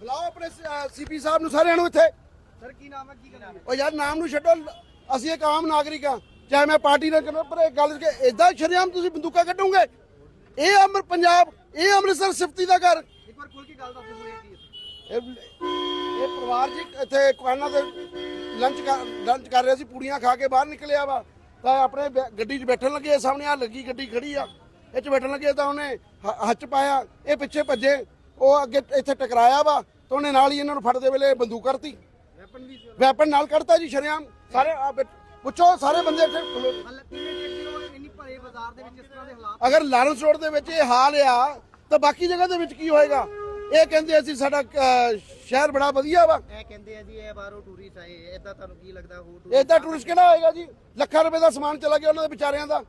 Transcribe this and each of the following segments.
ਬੁਲਾਓ ਆਪਣੇ ਸੀਪੀ ਸਾਹਿਬ ਨੂੰ ਸਾਰਿਆਂ ਨੂੰ ਇੱਥੇ। ਸਰ ਕੀ ਨਾਮ ਹੈ? ਕੀ ਕਰਨਾ ਉਹ ਯਾਰ ਨਾਮ ਨੂੰ ਛੱਡੋ। ਅਸੀਂ ਇੱਕ ਆਮ ਨਾਗਰਿਕ ਆ ਚਾਹੇ ਮੈਂ ਪਾਰਟੀ ਨਾਲ ਕਰਨਾ ਪਰ ਇਹ ਗੱਲ ਕਿ ਇਦਾਂ ਸ਼ਰੇਆਮ ਤੁਸੀਂ ਬੰਦੂਕਾਂ ਕੱਢੋਗੇ। ਇਹ ਅਮਰ ਪੰਜਾਬ ਇਹ ਅੰਮ੍ਰਿਤਸਰ ਸਿਫਤੀ ਦਾ ਘਰ। ਇੱਕ ਵਾਰ ਖੁੱਲ ਕੇ ਗੱਲ ਦੱਸ ਇਹ ਇਹ ਪਰਿਵਾਰ ਜੀ ਇੱਥੇ ਕੁਆਨਾ ਦੇ ਲੰਚ ਕਰ ਲੰਚ ਕਰ ਰਹੇ ਸੀ ਪੂੜੀਆਂ ਖਾ ਕੇ ਬਾਹਰ ਨਿਕਲਿਆ ਵਾ। ਤਾਂ ਆਪਣੇ ਗੱਡੀ 'ਚ ਬੈਠਣ ਲੱਗੇ ਸਾਹਮਣੇ ਆ ਲੱਗੀ ਗੱਡੀ ਖੜੀ ਆ। ਇਹ 'ਚ ਬੈਠਣ ਲੱਗੇ ਤਾਂ ਉਹਨੇ ਹੱਥ ਪਾਇਆ ਇਹ ਪਿੱਛੇ ਭੱਜੇ। ਉਹ ਅੱਗੇ ਇੱਥੇ ਟਕਰਾਇਆ ਵਾ ਤਾਂ ਉਹਨੇ ਨਾਲ ਹੀ ਇਹਨਾਂ ਨੂੰ ਫੜਦੇ ਵੇਲੇ ਬੰਦੂਕ ਕਰਤੀ। ਵੈਪਨ ਵੀ ਸੀ ਵੈਪਨ ਨਾਲ ਕੱਢਤਾ ਜੀ ਸ਼ਰੇਆਮ। ਸਾਰੇ ਆ ਬੈ- ਪੁੱਛੋ ਸਾਰੇ ਬੰਦੇ ਇੱਥੇ ਖਲੋ- ਹਲ ਕਿੰਨੇ ਚਿਰ ਤੋਂ ਇੰਨੀ ਭਰੇ ਬਾਜ਼ਾਰ ਦੇ ਵਿੱਚ ਇਸ ਤਰ੍ਹਾਂ ਦੇ ਹਾਲਾਤ ਅਗਰ ਲਾਰੈਂਸ ਰੋਡ ਦੇ ਵਿੱਚ ਇਹ ਹਾਲ ਆ ਤਾਂ ਬਾਕੀ ਜਗ੍ਹਾ ਦੇ ਵਿੱਚ ਕੀ ਹੋਏਗਾ? ਇਹ ਕਹਿੰਦੇ ਅਸੀਂ ਸਾਡਾ ਸ਼ਹਿਰ ਬੜਾ ਵਧੀਆ ਵਾ। ਇਹ ਕਹਿੰਦੇ ਆ ਜੀ ਇਹ ਬਾਹਰੋਂ ਟੂਰਿਸਟ ਆਏ। ਇਦਾਂ ਤੁਹਾਨੂੰ ਕੀ ਲੱਗਦਾ ਹੋ ਇਦਾਂ ਟੂਰਿਸਟ ਕਿਹੜਾ ਆਏਗਾ ਜੀ? ਲੱਖਾਂ ਰੁਪਏ ਦਾ ਸਮਾਨ ਚਲਾ ਗਿਆ ਉਹਨਾਂ ਦੇ ਵਿਚਾਰਿਆਂ ਦਾ।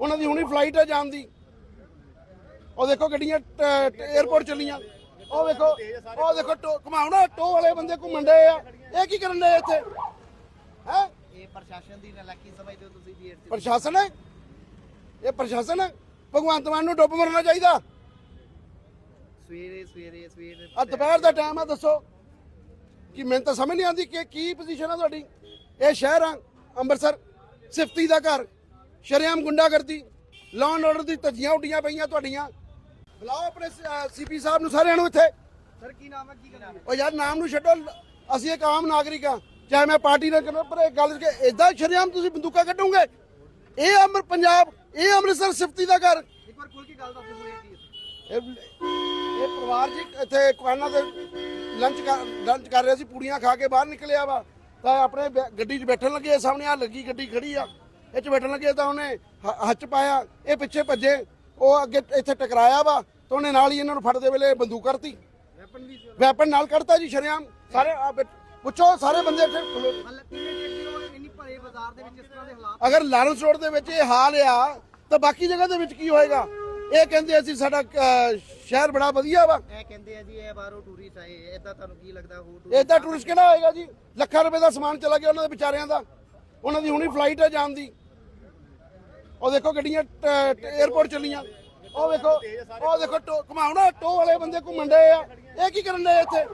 ਉਹਨਾਂ ਦੀ ਹੁਣੀ ਫਲਾਈਟ ਹੈ ਜਾਣ ਦੀ। ਉਹ ਦੇਖੋ ਗੱਡੀਆਂ 에어ਪੋਰਟ ਚੱਲੀਆਂ। ਉਹ ਵੇਖੋ ਉਹ ਦੇਖੋ ਘਮਾਉਣਾ ਟੋ ਵਾਲੇ ਬੰਦੇ ਘੁੰਮਣ ਡਏ ਆ। ਇਹ ਕੀ ਕਰਨ ਡਏ ਇੱਥੇ? ਹੈ? ਇਹ ਪ੍ਰਸ਼ਾਸਨ ਦੀ ਨਲਾਇਕੀ ਸਮਝਦੇ ਹੋ ਤੁਸੀਂ ਚ? ਪ੍ਰਸ਼ਾਸਨ ਹੈ? ਇਹ ਪ੍ਰਸ਼ਾਸਨ ਹੈ? ਭਗਵੰਤ ਮਾਨ ਨੂੰ ਡੁੱਬ ਮਰਨਾ ਚਾਹੀਦਾ? ਸਵੇਰੇ ਸਵੇਰੇ ਸਵੇਰੇ। ਆ ਦੁਪਹਿਰ ਦਾ ਟਾਈਮ ਆ ਦੱਸੋ। ਕਿ ਮੈਨੂੰ ਤਾਂ ਸਮਝ ਨਹੀਂ ਆਉਂਦੀ ਕਿ ਕੀ ਪੋਜੀਸ਼ਨ ਆ ਤੁਹਾਡੀ? ਇਹ ਸ਼ਹਿਰ ਆ ਅੰਮ੍ਰਿਤਸਰ ਸਿਫਤੀ ਦਾ ਘਰ ਸ਼ਰੇਆਮ ਗੁੰਡਾਗਰਦੀ ਲਾਅ ਆਰਡਰ ਦੀ ਧੱਜੀਆਂ ਉੱਡੀਆਂ ਪਈਆਂ ਤੁਹਾਡੀਆਂ। ਬੁਲਾਓ ਆਪਣੇ ਸੀਪੀ ਸਾਹਿਬ ਨੂੰ ਸਾਰਿਆਂ ਨੂੰ ਇੱਥੇ। ਸਰ ਕੀ ਨਾਮ ਹੈ? ਕੀ ਕਰਨਾ ਉਹ ਯਾਰ ਨਾਮ ਨੂੰ ਛੱਡੋ। ਅਸੀਂ ਇੱਕ ਆਮ ਨਾਗਰਿਕ ਆ ਚਾਹੇ ਮੈਂ ਪਾਰਟੀ ਨਾਲ ਕਰਨਾ ਪਰ ਇਹ ਗੱਲ ਕਿ ਇਦਾਂ ਸ਼ਰੇਆਮ ਤੁਸੀਂ ਬੰਦੂਕਾਂ ਕੱਢੋਗੇ? ਇਹ ਅਮਰ ਪੰਜਾਬ ਇਹ ਅੰਮ੍ਰਿਤਸਰ ਸਿਫਤੀ ਦਾ ਘਰ। ਇੱਕ ਵਾਰ ਖੁੱਲ ਕੇ ਗੱਲ ਦੱਸ ਦਿਓ ਹੋਇਆ ਕੀ ਹੈ? ਇਹ ਪਰਿਵਾਰ ਜੀ ਇੱਥੇ ਕੁਆਨਾ ਦੇ ਲੰਚ ਕਰ ਲੰਚ ਕਰ ਰਹੇ ਸੀ ਪੂੜੀਆਂ ਖਾ ਕੇ ਬਾਹਰ ਨਿਕਲਿਆ ਵਾ। ਤਾਂ ਆਪਣੇ ਗੱਡੀ 'ਚ ਬੈਠਣ ਲੱਗੇ ਸਾਹਮਣੇ ਆ ਲੱਗੀ ਗੱਡੀ ਖੜੀ ਆ। ਇਹ 'ਚ ਬੈਠਣ ਲੱਗੇ ਤਾਂ ਉਹਨੇ ਹੱਥ ਪਾਇਆ ਇਹ ਪਿੱਛੇ ਭੱਜੇ। ਉਹ ਅੱਗੇ ਇੱਥੇ ਟਕਰਾਇਆ ਵਾ। ਤਾਂ ਉਹਨੇ ਨਾਲ ਹੀ ਇਹਨਾਂ ਨੂੰ ਫੜਦੇ ਵੇਲੇ ਬੰਦੂਕ ਕਰਤੀ। ਵੈਪਨ ਵੀ ਸੀ ਵੈਪਨ ਨਾਲ ਕੱਢਤਾ ਜੀ ਸ਼ਰੇਆਮ। ਸਾਰੇ ਆ ਬੈ- ਪੁੱਛੋ ਸਾਰੇ ਬੰਦੇ ਇੱਥੇ ਖਲੋ- ਹਲ ਕਿੰਨੇ ਚਿਰ ਤੋਂ ਇੰਨੀ ਭਰੇ ਬਾਜ਼ਾਰ ਦੇ ਵਿੱਚ ਇਸ ਤਰ੍ਹਾਂ ਦੇ ਹਾਲਾਤ? ਅਗਰ ਲਾਰੈਂਸ ਰੋਡ ਦੇ ਵਿੱਚ ਇਹ ਹਾਲ ਆ ਤਾਂ ਬਾਕੀ ਜਗ੍ਹਾ ਦੇ ਵਿੱਚ ਕੀ ਹੋਏਗਾ? ਇਹ ਕਹਿੰਦੇ ਅਸੀਂ ਸਾਡਾ ਸ਼ਹਿਰ ਬੜਾ ਵਧੀਆ ਵਾ। ਇਹ ਕਹਿੰਦੇ ਆ ਜੀ ਇਹ ਬਾਹਰੋਂ ਟੂਰਿਸਟ ਆਏ। ਇਦਾਂ ਤੁਹਾਨੂੰ ਕੀ ਲੱਗਦਾ ਹੋ ਇਦਾਂ ਟੂਰਿਸਟ ਕਿਹੜਾ ਆਏਗਾ ਜੀ? ਲੱਖਾਂ ਰੁਪਏ ਦਾ ਸਮਾਨ ਚਲਾ ਗਿਆ ਉਹਨਾਂ ਦੇ ਵਿਚਾਰਿਆਂ ਦਾ। ਉਹਨਾਂ ਦੀ ਹੁਣੀ ਫਲਾਈਟ ਹੈ ਜਾਣ ਦੀ। ਉਹ ਦੇਖੋ ਗੱਡੀਆਂ 에어ਪੋਰਟ ਚੱਲੀਆਂ। ਉਹ ਵੇਖੋ ਉਹ ਦੇਖੋ ਟੋ ਘਮਾਉਣਾ ਟੋ ਵਾਲੇ ਬੰਦੇ ਘੁੰਮਣ ਡਏ ਆ। ਇਹ ਕੀ ਕਰਨ ਡਏ ਇੱਥੇ?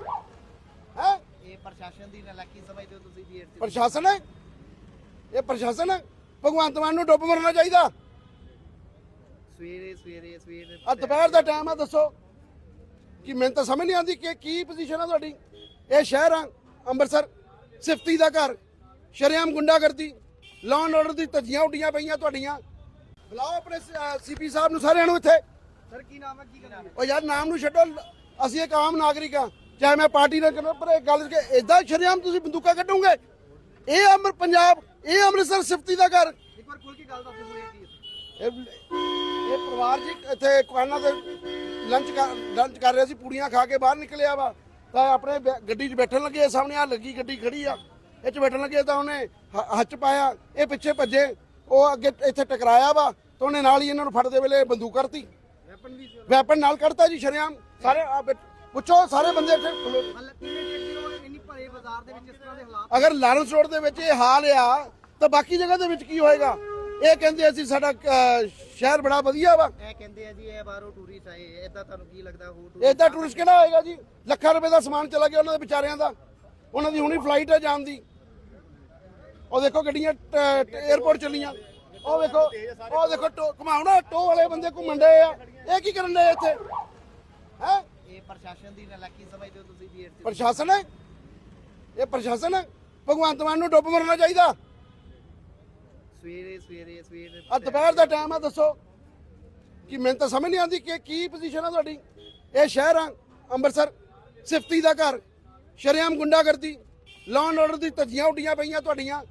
ਹੈ? ਇਹ ਪ੍ਰਸ਼ਾਸਨ ਦੀ ਨਲਾਇਕੀ ਸਮਝਦੇ ਹੋ ਤੁਸੀਂ ਜੀ ਇਸ ਚ? ਪ੍ਰਸ਼ਾਸਨ ਹੈ? ਇਹ ਪ੍ਰਸ਼ਾਸਨ ਹੈ? ਭਗਵੰਤ ਮਾਨ ਨੂੰ ਡੁੱਬ ਮਰਨਾ ਚਾਹੀਦਾ? ਸਵੇਰੇ ਸਵੇਰੇ ਸਵੇਰੇ ਆ ਦੁਪਹਿਰ ਦਾ ਟਾਈਮ ਆ ਦੱਸੋ। ਕਿ ਮੈਨੂੰ ਤਾਂ ਸਮਝ ਨਹੀਂ ਆਉਂਦੀ ਕਿ ਕੀ ਪੋਜੀਸ਼ਨ ਆ ਤੁਹਾਡੀ। ਇਹ ਸ਼ਹਿਰ ਆ ਅੰਮ੍ਰਿਤਸਰ ਸਿਫਤੀ ਦਾ ਘਰ ਸ਼ਰੇਆਮ ਗੁੰਡਾਗਰਦੀ ਲਾਅ ਆਰਡਰ ਦੀ ਧੱਜੀਆਂ ਉੱਡੀਆਂ ਪਈਆਂ ਤੁਹਾਡੀਆਂ। ਬੁਲਾਓ ਆਪਣੇ ਸੀਪੀ ਸਾਹਿਬ ਨੂੰ ਸਾਰਿਆਂ ਨੂੰ ਇੱਥੇ। ਸਰ ਕੀ ਨਾਮ ਹੈ ਕੀ ਕਰਨਾ ਉਹ ਯਾਰ ਨਾਮ ਨੂੰ ਛੱਡੋ। ਅਸੀਂ ਇੱਕ ਆਮ ਨਾਗਰਿਕ ਆ ਚਾਹੇ ਮੈਂ ਪਾਰਟੀ ਨਾਲ ਕਰਨਾ ਪਰ ਇਹ ਗੱਲ ਕਿ ਇਦਾਂ ਸ਼ਰੇਆਮ ਤੁਸੀਂ ਬੰਦੂਕਾਂ ਕੱਢੋਗੇ। ਇਹ ਅਮਰ ਪੰਜਾਬ ਇਹ ਅੰਮ੍ਰਿਤਸਰ ਸਿਫਤੀ ਦਾ ਘਰ। ਇੱਕ ਵਾਰ ਖੁੱਲ ਕੇ ਗੱਲ ਦੱਸ ਕੀ ਹੈ। ਇਹ ਇਹ ਪਰਿਵਾਰ ਜੀ ਇੱਥੇ ਕੁਆਨਾ ਦੇ ਲੰਚ ਕਰ ਲੰਚ ਕਰ ਰਹੇ ਸੀ ਪੂੜੀਆਂ ਖਾ ਕੇ ਬਾਹਰ ਨਿਕਲਿਆ ਵਾ। ਤਾਂ ਆਪਣੇ ਗੱਡੀ 'ਚ ਬੈਠਣ ਲੱਗੇ ਸਾਹਮਣੇ ਆ ਲੱਗੀ ਗੱਡੀ ਖੜੀ ਆ। ਇਹ 'ਚ ਬੈਠਣ ਲੱਗੇ ਤਾਂ ਉਹਨੇ ਹ- ਹੱਥ ਪਾਇਆ। ਇਹ ਪਿੱਛੇ ਭੱਜੇ। ਉਹ ਅੱਗੇ ਇੱਥੇ ਟਕਰਾਇਆ ਵਾ ਤਾਂ ਉਹਨੇ ਨਾਲ ਹੀ ਇਹਨਾਂ ਨੂੰ ਫੜਦੇ ਵੇਲੇ ਬੰਦੂਕ ਕਰਤੀ। ਵੈਪਨ ਵੀ ਸੀ ਵੈਪਨ ਨਾਲ ਕੱਢਤਾ ਜੀ ਸ਼ਰੇਆਮ। ਸਾਰੇ ਆ ਬੈ- ਪੁੱਛੋ ਸਾਰੇ ਬੰਦੇ ਇੱਥੇ ਖਲੋ- ਹਲ ਕਿੰਨੇ ਚਿਰ ਤੋਂ ਇੰਨੀ ਭਰੇ ਬਾਜ਼ਾਰ ਦੇ ਵਿੱਚ ਇਸ ਤਰ੍ਹਾਂ ਦੇ ਹਾਲਾਤ? ਅਗਰ ਲਾਰੈਂਸ ਰੋਡ ਦੇ ਵਿੱਚ ਇਹ ਹਾਲ ਆ ਤਾਂ ਬਾਕੀ ਜਗ੍ਹਾ ਦੇ ਵਿੱਚ ਕੀ ਹੋਏਗਾ? ਇਹ ਕਹਿੰਦੇ ਅਸੀਂ ਸਾਡਾ ਸ਼ਹਿਰ ਬੜਾ ਵਧੀਆ ਵਾ। ਇਹ ਕਹਿੰਦੇ ਆ ਜੀ ਇਹ ਬਾਹਰੋਂ ਟੂਰਿਸਟ ਆਏ। ਇਦਾਂ ਤੁਹਾਨੂੰ ਕੀ ਲੱਗਦਾ ਹੋ ਇਦਾਂ ਟੂਰਿਸਟ ਕਿਹੜਾ ਆਏਗਾ ਜੀ? ਲੱਖਾਂ ਰੁਪਏ ਦਾ ਸਮਾਨ ਚਲਾ ਗਿਆ ਉਹਨਾਂ ਦੇ ਵਿਚਾਰਿਆਂ ਦਾ। ਉਹਨਾਂ ਦੀ ਹੁਣੀ ਫਲਾਈਟ ਹੈ ਜਾਣ ਦੀ। ਉਹ ਦੇਖੋ ਗੱਡੀਆਂ 에어ਪੋਰਟ ਚੱਲੀਆਂ। ਉਹ ਵੇਖੋ ਉਹ ਦੇਖੋ ਘਮਾਉਣਾ ਟੋ ਵਾਲੇ ਬੰਦੇ ਘੁੰਮਣ ਡਏ ਆ। ਇਹ ਕੀ ਕਰਨ ਡਏ ਇੱਥੇ? ਹੈ? ਇਹ ਪ੍ਰਸ਼ਾਸਨ ਦੀ ਨਲਾਇਕੀ ਸਮਝਦੇ ਹੋ ਤੁਸੀਂ ਚ? ਪ੍ਰਸ਼ਾਸਨ? ਹੈ ਇਹ ਪ੍ਰਸ਼ਾਸਨ? ਹੈ ਭਗਵੰਤ ਮਾਨ ਨੂੰ ਡੁੱਬ ਮਰਨਾ ਚਾਹੀਦਾ। ਸਵੇਰੇ ਸਵੇਰੇ ਸਵੇਰੇ। ਆ ਦੁਪਹਿਰ ਦਾ ਟਾਈਮ ਆ ਦੱਸੋ। ਕਿ ਮੈਨੂੰ ਤਾਂ ਸਮਝ ਨਹੀਂ ਆਉਂਦੀ ਕਿ ਕੀ ਪੋਜੀਸ਼ਨ ਆ ਤੁਹਾਡੀ। ਇਹ ਸ਼ਹਿਰ ਆ ਅੰਮ੍ਰਿਤਸਰ ਸਿਫਤੀ ਦਾ ਘਰ ਸ਼ਰੇਆਮ ਗੁੰਡਾਗਰਦੀ ਲਾਅ ਆਰਡਰ ਦੀ ਧੱਜੀਆਂ ਉੱਡੀਆਂ ਪਈਆਂ ਤੁਹਾਡੀਆਂ।